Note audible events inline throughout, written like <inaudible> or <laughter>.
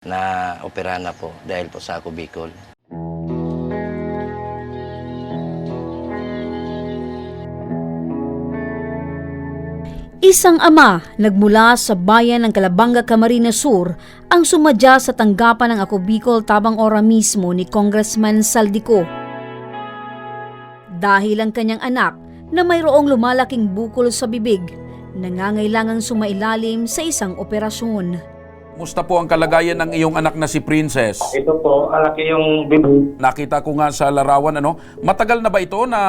na operahan na po dahil po sa ako Bicol. Isang ama nagmula sa bayan ng Calabanga, Camarines Sur ang sumadya sa tanggapan ng Ako Bicol tabang ora mismo ni Congressman Saldico. Dahil ang kanyang anak na mayroong lumalaking bukol sa bibig, nangangailangang sumailalim sa isang operasyon. Musta po ang kalagayan ng iyong anak na si Princess? Ito po, malaki yung bibig. Nakita ko nga sa larawan ano, matagal na ba ito na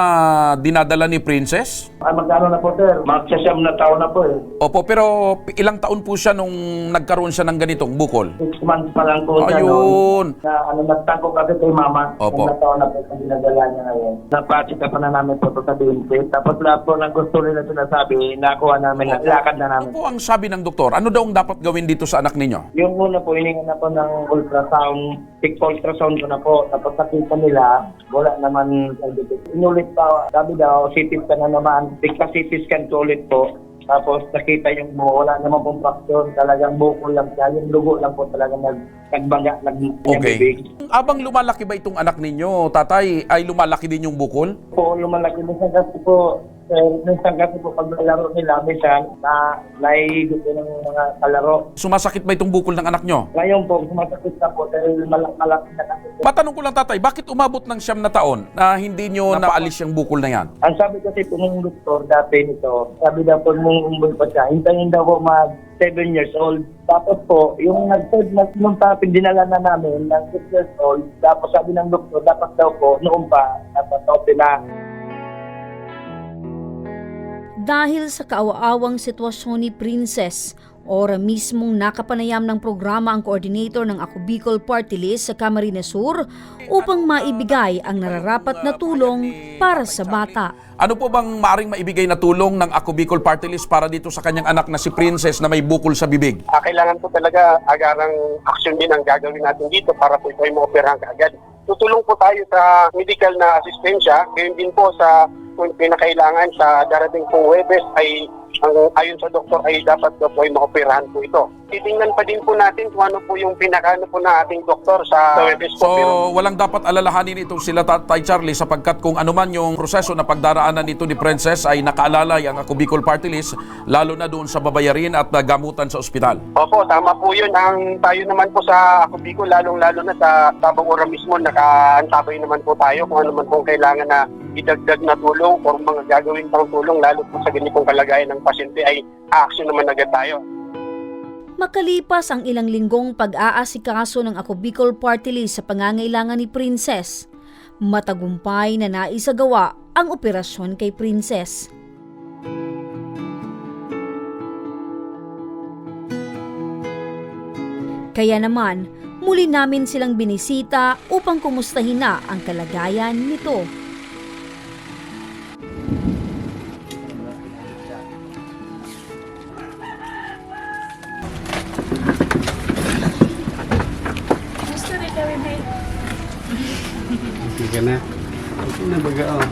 dinadala ni Princess? Ay, magkano na po, sir? Magsasyam na taon na po eh. Opo, pero ilang taon po siya nung nagkaroon siya ng ganitong bukol? Six months pa lang po siya noon. Ayun. Na ano, nagtangko kasi kay mama. Opo. Yung taon na po ang dinadala niya ngayon. Napachika pa na namin po ito sa BNP. Tapos lahat po ng gusto nila sinasabi, nakuha namin, lakad na Ano namin. po ang sabi ng doktor? Ano daw ang dapat gawin dito sa anak ninyo? Yung una po, hiningan na po ng ultrasound, pick ultrasound ko na po. Tapos nakita nila, wala naman scientific. Inulit pa, sabi daw, CT scan na naman. Pick pa CT scan ko ulit po. Tapos nakita yung buo, wala naman pong fraction. Talagang bukol lang siya. Yung lugo lang po talaga nag, nagbaga, nag, Okay. Abang lumalaki ba itong anak ninyo, tatay, ay lumalaki din yung bukol? Po, lumalaki. Minsan kasi po, eh, minsan kasi po pag nalaro nila, minsan na naiigit ko ng mga kalaro. Sumasakit ba itong bukol ng anak nyo? Ngayon po, sumasakit na po dahil malak malaki na kasi po. Matanong ko lang tatay, bakit umabot ng siyam na taon na hindi nyo napaalis yung bukol na yan? Ang sabi kasi po ng doktor dati nito, sabi daw po nung umboy pa siya, hintayin daw po mag 7 years old. Tapos po, yung nag-third month nung tapin dinala na namin ng 6 years old, tapos sabi ng doktor, dapat daw po noon pa, dapat open na. Dahil sa kaawa-awang sitwasyon ni Princess, ora mismong nakapanayam ng programa ang coordinator ng Ako Bicol Party List sa Camarines Sur upang maibigay ang nararapat na tulong para sa bata. Ano po bang maaring maibigay na tulong ng Ako Bicol Party List para dito sa kanyang anak na si Princess na may bukol sa bibig? Ah, kailangan po talaga agarang action din ang gagawin natin dito para po ito ay maoperahan kaagad. Tutulong po tayo sa medical na asistensya, gayon din po sa kung pinakailangan sa darating pong Webes ay ang ayon sa doktor ay dapat daw po ay maoperahan po ito. Titingnan pa din po natin kung ano po yung pinakaano po na ating doktor sa, Webes po. Pero So, walang dapat alalahanin itong sila Tatay Charlie sapagkat kung anuman yung proseso na pagdaraanan nito ni Princess ay nakaalalay ang Ako Bicol Party List lalo na doon sa babayarin at gamutan sa ospital. Opo, tama po yun. Ang tayo naman po sa Ako Bicol, lalong-lalo na sa Tabang Ora mismo, nakaantabay naman po tayo kung ano man pong kailangan na idagdag na tulong o mga gagawin pang tulong, lalo po sa ganitong kalagayan ng pasyente ay action naman agad tayo. Makalipas ang ilang linggong pag-aasikaso ng Ako Bicol Party List sa pangangailangan ni Princess, matagumpay na naisagawa ang operasyon kay Princess. Kaya naman, muli namin silang binisita upang kumustahin na ang kalagayan nito. Ka na. Okay na baga oh.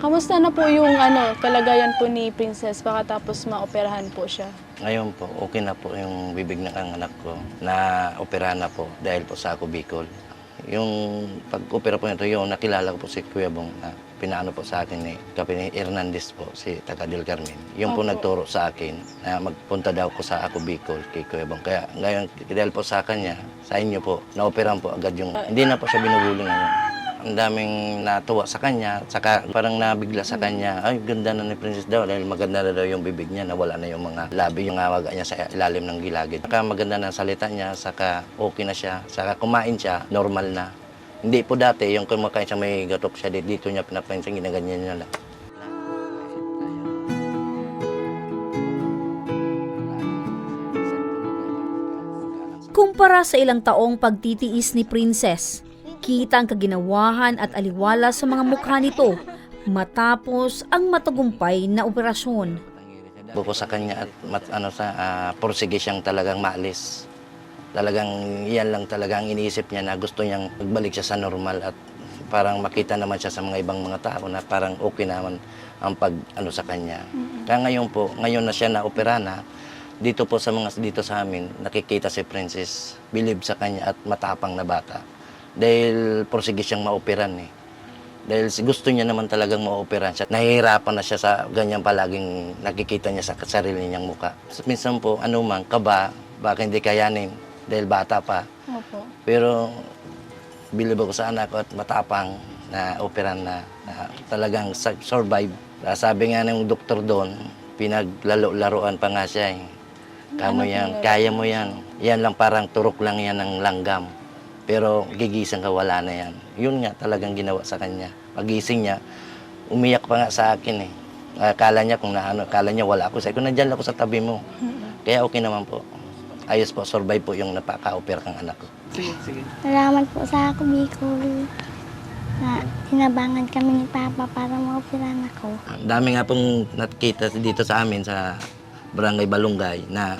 Kamusta na po yung ano, kalagayan po ni Princess pakatapos maoperahan po siya? Ngayon po, okay na po yung bibig ng ang anak ko na operahan na po dahil po sa ako Bicol. Yung pag-opera po nito, yung nakilala ko po si Kuya Bong na pinaano po sa akin ni Kapi ni Hernandez po, si Taga del Carmen. Yung po Opo. nagturo sa akin na magpunta daw ko sa ako Bicol kay Kuya Bong. Kaya ngayon, dahil po sa kanya, sa inyo po, naoperahan po agad yung, hindi na po siya binubuli ngayon. Ang daming natuwa sa kanya, saka parang nabigla sa kanya, ay ganda na ni Princess daw dahil maganda na daw yung bibig niya, nawala na yung mga labi, yung awaga niya sa ilalim ng gilagid. Saka maganda na salita niya, saka okay na siya, saka kumain siya, normal na. Hindi po dati, yung kumakain siya may gatok siya, dito niya pinapansin, ginaganyan niya lang. Kumpara sa ilang taong pagtitiis ni Princess, kita ang kaginawahan at aliwala sa mga mukha nito matapos ang matagumpay na operasyon. Buko sa kanya at mat, ano sa uh, porsige siyang talagang maalis. Talagang yan lang talaga ang iniisip niya na gusto niyang magbalik siya sa normal at parang makita naman siya sa mga ibang mga tao na parang okay naman ang pag ano sa kanya. Kaya ngayon po, ngayon na siya na opera na, dito po sa mga dito sa amin, nakikita si Princess, believe sa kanya at matapang na bata. Dahil porsige siyang maoperan eh. Dahil gusto niya naman talagang maoperan siya. Nahihirapan na siya sa ganyan palaging nakikita niya sa sarili niyang muka. Minsan po, ano man, kaba, baka hindi kayanin dahil bata pa. Opo. Pero believe ako sa anak ko at matapang na operan na, na talagang survive. Ah, Sabi nga ng doktor doon, pinaglaro-laruan pa nga siya eh. Kamo yan, kaya mo yan. Yan lang parang turok lang yan ng langgam. Pero gigising ka, wala na yan. Yun nga talagang ginawa sa kanya. Pagising niya, umiyak pa nga sa akin eh. Akala niya kung naano, akala niya wala ako. Sabi ko, nandyan ako sa tabi mo. Kaya okay naman po. Ayos po, survive po yung napaka-opera kang anak ko. Salamat po sa ako, Bicol. Na tinabangan kami ni Papa para maoperahan ako. Ang dami nga pong nakita dito sa amin sa Barangay Balungay na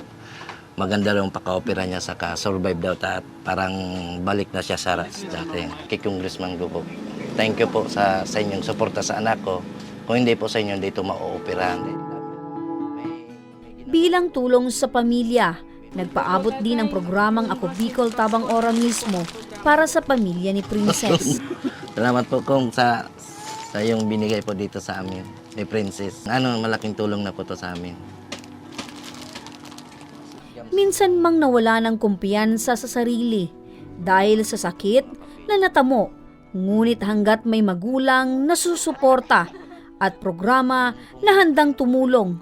maganda raw ang paka-opera niya saka survive daw at parang balik na siya sa dati. Kay Congressman ko po. Thank you po sa, sa inyong suporta sa anak ko. Kung hindi po sa inyo, dito ma-ooperahan. Bilang tulong sa pamilya, nagpaabot din ang programang Ako Bicol Tabang Ora mismo para sa pamilya ni Princess. <laughs> Salamat po kung sa sa yung binigay po dito sa amin ni Princess. Ano, malaking tulong na po to sa amin. Minsan mang nawala ng kumpiyansa sa sarili dahil sa sakit na natamo. Ngunit hanggat may magulang na susuporta at programa na handang tumulong,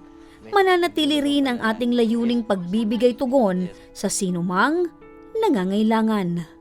mananatili rin ang ating layuning pagbibigay tugon sa sinumang nangangailangan.